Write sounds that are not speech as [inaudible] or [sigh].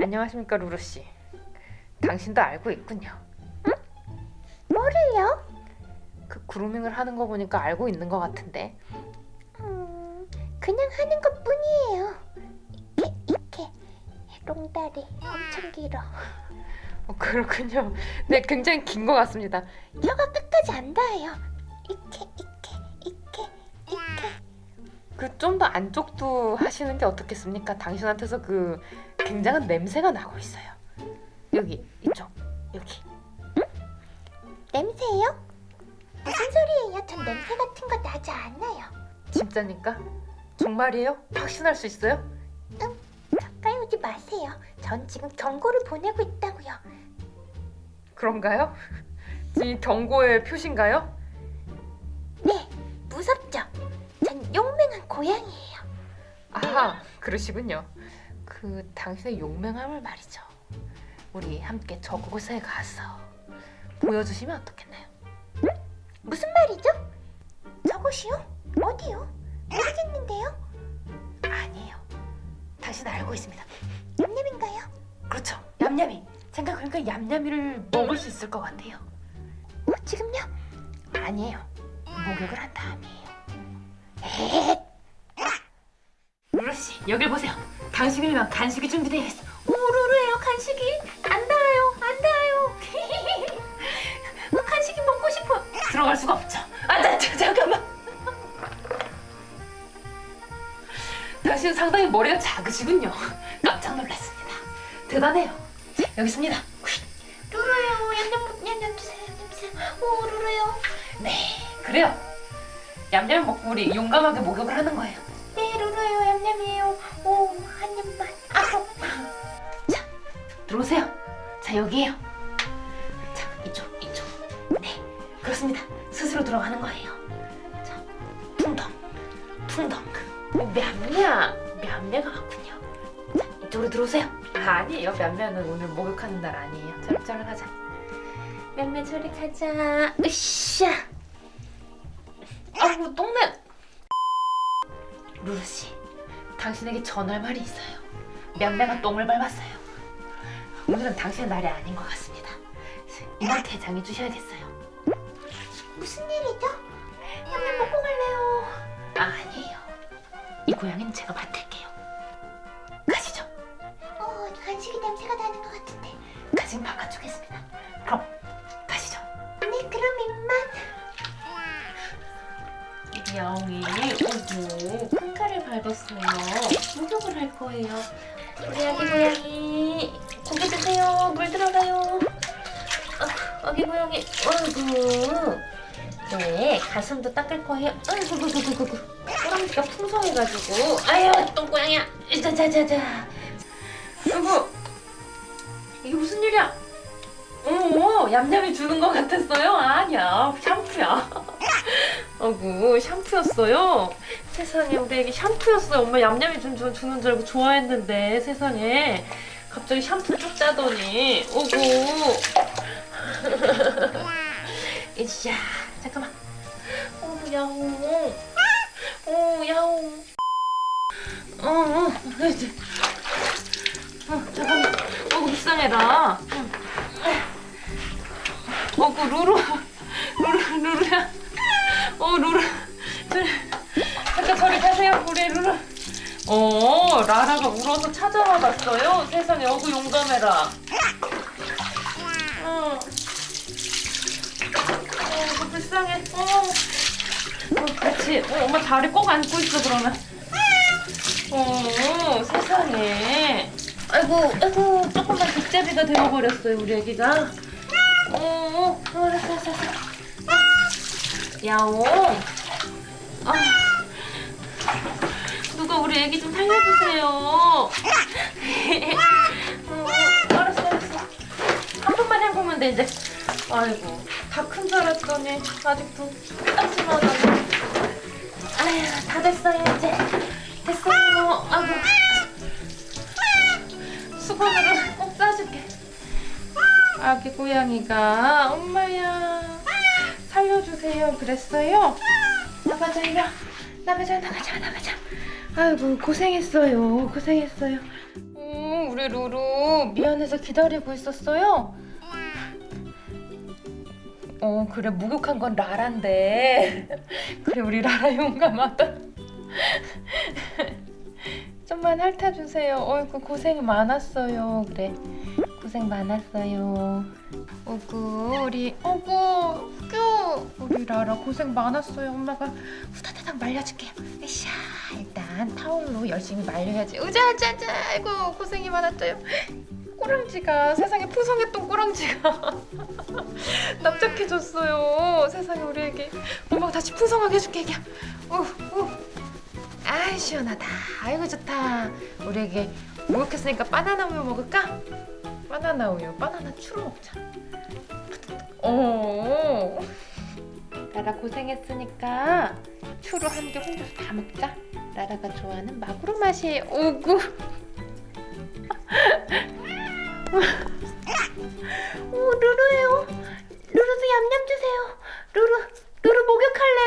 안녕하십니까 루루 씨. 당신도 알고 있군요. 뭐를요? 그 그루밍을 하는 거 보니까 알고 있는 것 같은데. 음, 그냥 하는 것 뿐이에요. 이렇게, 이렇게. 롱다리 엄청 길어. 어, 그렇군요. 네, 굉장히 긴 것 같습니다. 혀가 끝까지 안 닿아요. 이렇게, 이렇게, 이렇게, 이렇게. 그 좀 더 안쪽도 하시는 게 어떻겠습니까? 당신한테서 그 굉장한 냄새가 나고 있어요. 여기 이쪽 여기. 냄새요? 무슨 소리예요? 전 냄새 같은 거 나지 않아요. 진짜니까? 정말이에요? 확신할 수 있어요? 가까이 오지 마세요. 전 지금 경고를 보내고 있다고요. 그런가요? 이 경고의 표시인가요? 네, 무섭죠? 전 용맹한 고양이에요. 아하, 그러시군요. 그 당신의 용맹함을 말이죠. 우리 함께 저곳에 가서 보여주시면 어떻겠나요? 무슨 말이죠? 저곳이요? 어디요? 모르겠는데요. 아니에요. 당신 알고 있습니다. 얌얌인가요? 그렇죠. 얌얌이. 생각해보니까 얌얌이를 먹을 수 있을 것 같아요. 어, 지금요? 아니에요. 목욕을 한 다음이에요. 에헷, 루루 씨, 여길 보세요. 당신을 위한 간식이 준비되어 있어. 오, 루루예요, 간식이. 안 닿아요, 안 닿아요. [laughs] 어, 간식이 먹고 싶어. 들어갈 수가 없죠. 아, 나, 저, 잠깐만. [laughs] 당신 상당히 머리가 작으시군요. 깜짝 놀랐습니다. 대단해요. 자, 여기 있습니다. 루루요. 얌얌, 얌얌 주세요. 얌얌 주세요. 오, 루루요. 네, 그래요. 얌얌 먹고 우리 용감하게 목욕을 하는 거예요. 자, 여기에요. 자, 이쪽, 이쪽. 네, 그렇습니다. 스스로 들어가는 거예요. 자, 퉁덩, 퉁덩. 오, 냠냐, 냠냐가 맞군요. 자, 이쪽으로 들어오세요. 아, 아니에요. 냠냐는 오늘 목욕하는 날 아니에요. 저리 가자. 냠냐 저리 가자. 으쌰. 아이고, 똥냄. 루루 씨, 당신에게 전할 말이 있어요. 냠냐가 똥을 밟았어요. 오늘은 당신의 날이 아닌 것 같습니다. 이만 대장해 주셔야겠어요. 무슨 일이죠? 얌얌 먹고 갈래요. 아, 아니에요. 이 고양이는 제가 맡을게요. 가시죠. 어, 간식이 냄새가 나는 것 같은데. 바깥쪽에 있습니다. 그럼 가시죠. 네, 그럼 입만. 야옹이 오고 칸카를 밟았어요. 목욕을 할 거예요. 우리 아기 고양이 고개 드세요. 물 들어가요. 아, 아기 고양이 어이구. 네, 가슴도 닦을 거예요. 아이고 구구구구. 꼬랑지가 풍성해가지고. 아유, 똥고양이야. 자자자자. 아이고, 이게 무슨 일이야? 오, 얌얌이 주는 것 같았어요? 아니야, 샴푸야. 아이고, 샴푸였어요? 세상에, 우리 애기 샴푸였어요. 엄마 얌얌이 주는 줄 알고 좋아했는데, 세상에. 갑자기 샴푸 쭉 짜더니, 오구. [laughs] 이샤, 잠깐만. 어, 야옹. 어, 야옹. 어, 어. 어, 잠깐만. 어, 불쌍해라. 어, 그 루루. 루루, 루루야. 어, 루루. 저리, 잠깐 저리 가세요, 우리 루루. 어, 라라가 울어서 찾아와 봤어요. 세상에, 어구 용감해라. 어. 어, 그 불쌍해. 어. 어, 그렇지. 어, 엄마 다리 꼭 안고 있어, 그러면. 어, 세상에. 아이고, 아이고, 조금만 빅제비가 되어버렸어요, 우리 애기가. 어, 어, 알았어, 알았어, 알았어. 야옹. 아. 누가 우리 애기 좀 살려주세요. 어, 알았어, 알았어. 한 번만 해보면 돼, 이제. 아이고, 다 큰 줄 알았더니 아직도 따스하다고. 아휴, 다 됐어요, 이제. 됐어요. 아이고. 수건으로 꼭 싸줄게. 아기 고양이가 엄마야 살려주세요 그랬어요? 나가자 이리 와. 나가자 나가자 나가자 아이고 고생했어요 고생했어요 오 우리 루루 미안해서 기다리고 있었어요. 어 그래 목욕한 건 라라인데 그래 우리 라라 용감하다. 좀만 핥아주세요. 어이구 고생 많았어요. 그래 고생 많았어요. 어구 우리 어구 큐 우리 라라 고생 많았어요. 엄마가 후다다닥 말려줄게요. 으쌰 일단 타올로 열심히 말려야지. 으자자자 아이고 고생이 많았어요. 꼬랑지가 세상에 푸성했던 꼬랑지가 [laughs] 납작해졌어요. 세상에 우리에게 엄마가 다시 푸성하게 해줄게 애기야. 아이 시원하다. 아이고 좋다. 우리에게 목욕했으니까 바나나 우유 먹을까? 바나나 우유, 바나나 추루 먹자. 어. 라라 고생했으니까 추루 한 개 혼자서 다 먹자. 라라가 좋아하는 마구로 맛이 오구. [laughs] 오 루루예요. 루루도 얌얌 주세요. 루루 루루 목욕할래?